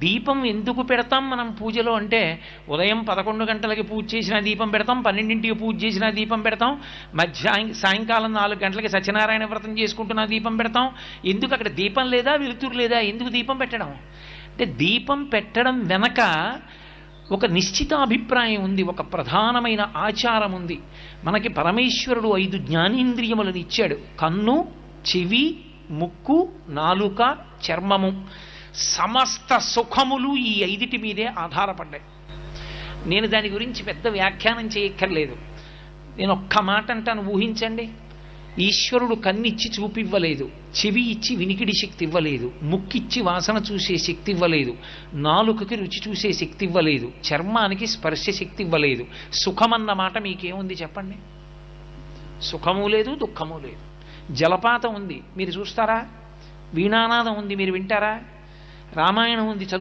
దీపం ఎందుకు పెడతాం మనం పూజలో అంటే ఉదయం పదకొండు గంటలకి పూజ చేసిన దీపం పెడతాం పన్నెండింటికి పూజ చేసిన దీపం పెడతాం మధ్య సాయంకాలం నాలుగు గంటలకి సత్యనారాయణ వ్రతం చేసుకుంటున్న దీపం పెడతాం. ఎందుకు అక్కడ దీపం లేదా? వెలుతురు లేదా? ఎందుకు దీపం పెట్టడం? అంటే దీపం పెట్టడం వెనక ఒక నిశ్చిత అభిప్రాయం ఉంది ఒక ప్రధానమైన ఆచారం ఉంది. మనకి పరమేశ్వరుడు ఐదు జ్ఞానేంద్రియములను ఇచ్చాడు. కన్ను చెవి ముక్కు నాలుక చర్మము. సమస్త సుఖములు ఈ ఐదిటి మీదే ఆధారపడ్డాయి. నేను దాని గురించి పెద్ద వ్యాఖ్యానం చేయక్కర్లేదు. నేను ఒక్క మాట అంటాను ఊహించండి. ఈశ్వరుడు కన్నిచ్చి చూపివ్వలేదు చెవి ఇచ్చి వినికిడి శక్తి ఇవ్వలేదు ముక్కిచ్చి వాసన చూసే శక్తి ఇవ్వలేదు నాలుకకి రుచి చూసే శక్తి ఇవ్వలేదు చర్మానికి స్పర్శ శక్తి ఇవ్వలేదు సుఖమన్న మాట మీకేముంది చెప్పండి? సుఖము లేదు దుఃఖము లేదు. జలపాతం ఉంది మీరు చూస్తారా? వీణానాదం ఉంది మీరు వింటారా? రామాయణం ఉంది చదువు